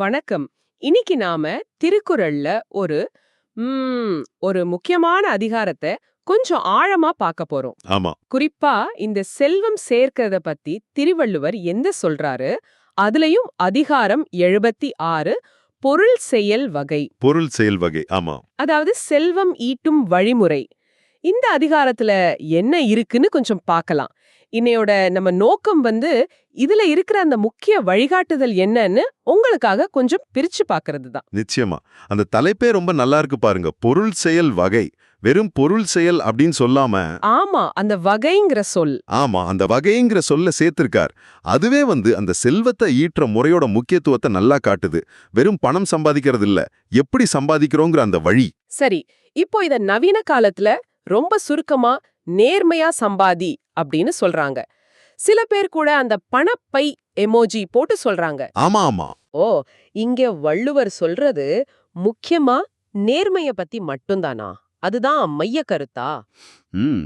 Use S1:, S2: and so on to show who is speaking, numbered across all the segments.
S1: வணக்கம். இன்னைக்கு நாம திருக்குறள்ல ஒரு ஒரு முக்கியமான அதிகாரத்தை கொஞ்சம் ஆழமா பார்க்க போறோம்.
S2: ஆமா.
S1: குறிப்பா இந்த செல்வம் சேர்க்கறத பத்தி திருவள்ளுவர் எந்த சொல்றாரு? அதுலயும் அதிகாரம் எழுபத்தி ஆறு பொருள் செயல் வகை.
S2: பொருள் செயல் வகை ஆமா.
S1: அதாவது செல்வம் ஈட்டும் வழிமுறை. இந்த அதிகாரத்துல என்ன இருக்குன்னு கொஞ்சம் பார்க்கலாம். இன்னையோட நம்ம நோக்கம் வந்து இதுல இருக்கிற அந்த முக்கிய வழிகாட்டுதல் என்னன்னு உங்களுக்காக கொஞ்சம் பிரிச்சு பார்க்கிறது தான்
S2: நிச்சயமா. அந்த தலைப்பே ரொம்ப நல்லா இருக்கு பாருங்க. பொருள் செயல் வகை. வெறும் பொருள் செயல் அப்படின்னு சொல்லாம
S1: ஆமா அந்த வகைங்கிற சொல்.
S2: ஆமா அந்த வகைங்கிற சொல்ல சேர்த்திருக்கார். அதுவே வந்து அந்த செல்வத்தை ஈற்ற முறையோட முக்கியத்துவத்தை நல்லா காட்டுது. வெறும் பணம் சம்பாதிக்கிறது இல்ல எப்படி சம்பாதிக்கிறோங்கிற அந்த வழி.
S1: சரி இப்போ இத நவீன காலத்துல ரொம்ப சுருக்கமா நேர்மையா சம்பாதி அப்படின்னு சொல்றாங்க. சில பேர் கூட அந்த பணப்பை எமோஜி போட்டு சொல்றாங்க.
S2: ஆமா ஆமா
S1: ஓ இங்க வள்ளுவர் சொல்றது முக்கியமா நேர்மைய பத்தி மட்டும்தானா? அதுதான் மைய கருத்தா?
S3: ம்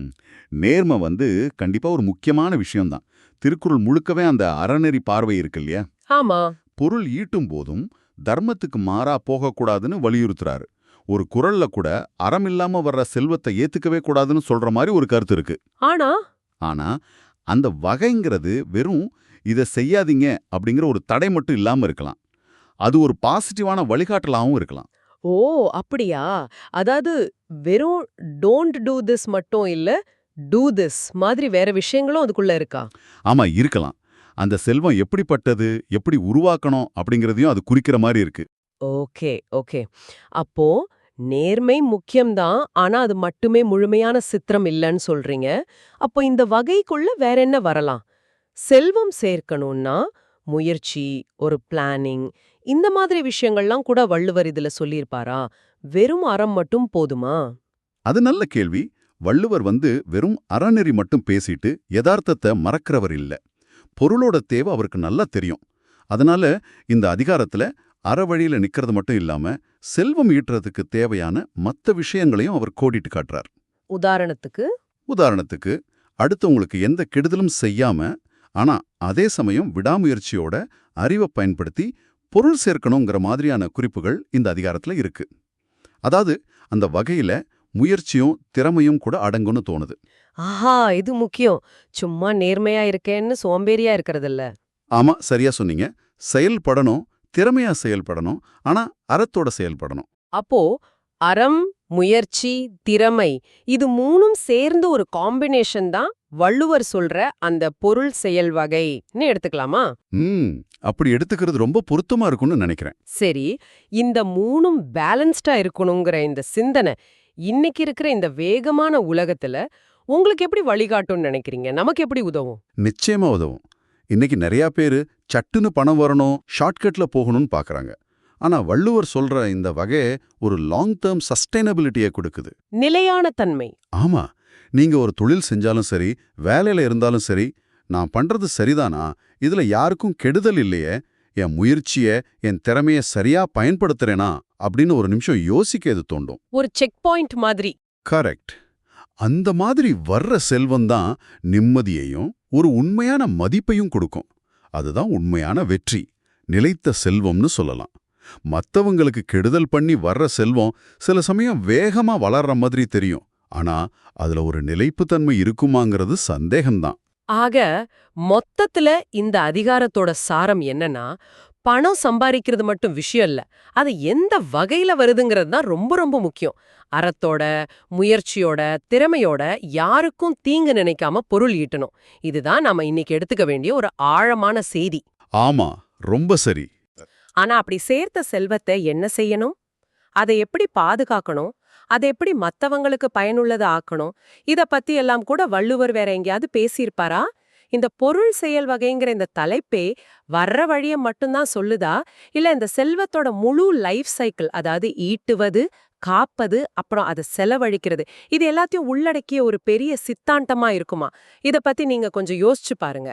S3: நேர்மை வந்து கண்டிப்பா ஒரு முக்கியமான விஷயம்தான். திருக்குறள் முழுக்கவே அந்த அறநெறி பார்வை இருக்கு இல்லையா?
S1: ஆமா.
S3: பொருள் ஈட்டும் போதும் தர்மத்துக்கு மாறா போகக்கூடாதுன்னு வலியுறுத்துறாரு. ஒரு குறள்ல கூட அறம் இல்லாம வர்ற செல்வத்தை ஏத்துக்கவே கூடாதுன்னு சொல்ற மாதிரி ஒரு கருத்து இருக்கு.
S1: ஆனா
S3: ஆனா அந்த வகைங்கிறது வெறும் இதை செய்யாதீங்க அப்படிங்கிற ஒரு தடை மட்டும் இல்லாம இருக்கலாம். அது ஒரு பாசிட்டிவான வழிகாட்டலாவும் இருக்கலாம்.
S1: ஓ அப்படியா? அதாவது வெறும் டோன்ட் டூ திஸ் மட்டும் இல்ல டூ திஸ் மாதிரி வேற விஷயங்களும் அதுக்குள்ள இருக்கா?
S3: ஆமா இருக்கலாம். அந்த செல்வம் எப்படிப்பட்டது எப்படி உருவாக்கணும் அப்படிங்கறதையும் அது குறிக்கிற மாதிரி இருக்கு.
S1: Okay okay. அப்போ நேர்மை முக்கியம்தான் ஆனா அது மட்டுமே முழுமையான சித்திரம் இல்லைன்னு சொல்றீங்க. அப்போ இந்த வகைக்குள்ள வேற என்ன வரலாம்? செல்வம் சேர்க்கணும்னா முயற்சி ஒரு பிளானிங் இந்த மாதிரி விஷயங்கள்லாம் கூட வள்ளுவர் இதுல சொல்லியிருப்பாரா? வெறும் அறம் மட்டும் போதுமா?
S3: அது நல்ல கேள்வி. வள்ளுவர் வந்து வெறும் அறநெறி மட்டும் பேசிட்டு யதார்த்தத்தை மறக்கிறவர் இல்ல. பொருளோட தேவை அவருக்கு நல்லா தெரியும். அதனால இந்த அதிகாரத்துல அறவழியில நிக்கிறது மட்டும் இல்லாம செல்வம் ஈட்டுறதுக்கு தேவையான மத்த விஷயங்களையும் அவர் கோடிட்டு காட்டுறார்.
S1: உதாரணத்துக்கு?
S3: உதாரணத்துக்கு அடுத்தவங்களுக்கு எந்த கெடுதலும் செய்யாம ஆனா அதே சமயம் விடாமுயற்சியோட அறிவை பயன்படுத்தி பொருள் சேர்க்கணுங்கிற மாதிரியான குறிப்புகள் இந்த அதிகாரத்துல இருக்கு. அதாவது அந்த வகையில முயற்சியும் திறமையும் கூட அடங்கும்னு தோணுது.
S1: ஆஹா இது முக்கியம். சும்மா நேர்மையா இருக்கேன்னு சோம்பேறியா இருக்கறதில்ல.
S3: ஆமா சரியா சொன்னீங்க. செயல்படணும் திறமையா செயல்படணும். ஆனா அறத்தோட செயல்படணும்.
S1: அப்போ அறம் முயற்சி திறமை இது மூணும் சேர்ந்து ஒரு காம்பினேஷன் தான் வள்ளுவர் சொல்ற அந்த பொருள் செயல் வகைன்னு எடுத்துக்கலாமா?
S3: ம். அப்படி எடுத்துக்கிறது ரொம்ப பொருத்தமா இருக்கும்னு நினைக்கிறேன்.
S1: சரி. இந்த மூணும் பேலன்ஸ்டா இருக்கணுங்கிற இந்த சிந்தனை இன்னைக்கு இருக்கிற இந்த வேகமான உலகத்துல உங்களுக்கு எப்படி வழிகாட்டும்னு நினைக்கிறீங்க? நமக்கு எப்படி உதவும்?
S3: நிச்சயமா உதவும். இன்னைக்கு நிறைய பேரு சட்டுன்னு பணம் வரணும் ஷார்ட்கட்ல போகணும்னு பார்க்கறாங்க ஆனா வள்ளுவர் சொல்ற இந்த வகை ஒரு லாங் டேர்ம் சஸ்டைனபிலிட்டியை கொடுக்குது.
S1: நிலையான தன்மை.
S3: ஆமா. நீங்க ஒரு தொழில் செஞ்சாலும் சரி வேலையில இருந்தாலும் சரி நான் பண்றது சரிதானா? இதுல யாருக்கும் கெடுதல் இல்லையே. என் முயற்சிய என் திறமைய சரியா பயன்படுத்துறேனா? அப்படின்னு ஒரு நிமிஷம் யோசிக்க இது தோண்டும்.
S1: ஒரு செக் பாயிண்ட் மாதிரி.
S3: கரெக்ட் அந்த மாதிரி வர்ற செல்வம் தான் நிம்மதியையும் ஒரு உண்மையான மதிப்பையும் கொடுக்கும். அதுதான் உண்மையான வெற்றி. நிலைத்த செல்வம்னு சொல்லலாம். மத்தவங்களுக்கு கெடுதல் பண்ணி வர்ற செல்வம் சில சமயம் வேகமா வளர்ற மாதிரி தெரியும். ஆனா அதுல ஒரு நிலைப்புத்தன்மை இருக்குமாங்கிறது சந்தேகம்தான்.
S1: ஆக மொத்தத்துல இந்த அதிகாரத்தோட சாரம் என்னன்னா பணம் சம்பாதிக்கிறது மட்டும் விஷயம் இல்ல. அது எந்த வகையில வருதுங்கிறது தான் ரொம்ப ரொம்ப முக்கியம். அறத்தோட முயற்சியோட திறமையோட யாருக்கும் தீங்கு நினைக்காம பொருள் ஈட்டணும். இதுதான் நாம இன்னைக்கு எடுத்துக்க வேண்டிய ஒரு ஆழமான செய்தி.
S3: ஆமா ரொம்ப சரி.
S1: ஆனா அப்படி சேர்த்த செல்வத்தை என்ன செய்யணும்? அதை எப்படி பாதுகாக்கணும்? அதை எப்படி மத்தவங்களுக்கு பயனுள்ளதா ஆக்கணும்? இத பத்தி எல்லாம் கூட வள்ளுவர் வேற எங்கேயாவது பேசியிருப்பாரா? இந்த பொருள் செயல் வகைங்கிற இந்த தலைப்பே வர்ற வழிய மட்டும்தான் சொல்லுதா? இல்ல இந்த செல்வத்தோட முழு லைஃப் சைக்கிள் அதாவது ஈட்டுவது காப்பது அப்புறம் அதை செலவழிக்கிறது இது எல்லாத்தையும் உள்ளடக்கிய ஒரு பெரிய சித்தாந்தமா இருக்குமா? இத பத்தி நீங்க கொஞ்சம் யோசிச்சு பாருங்க.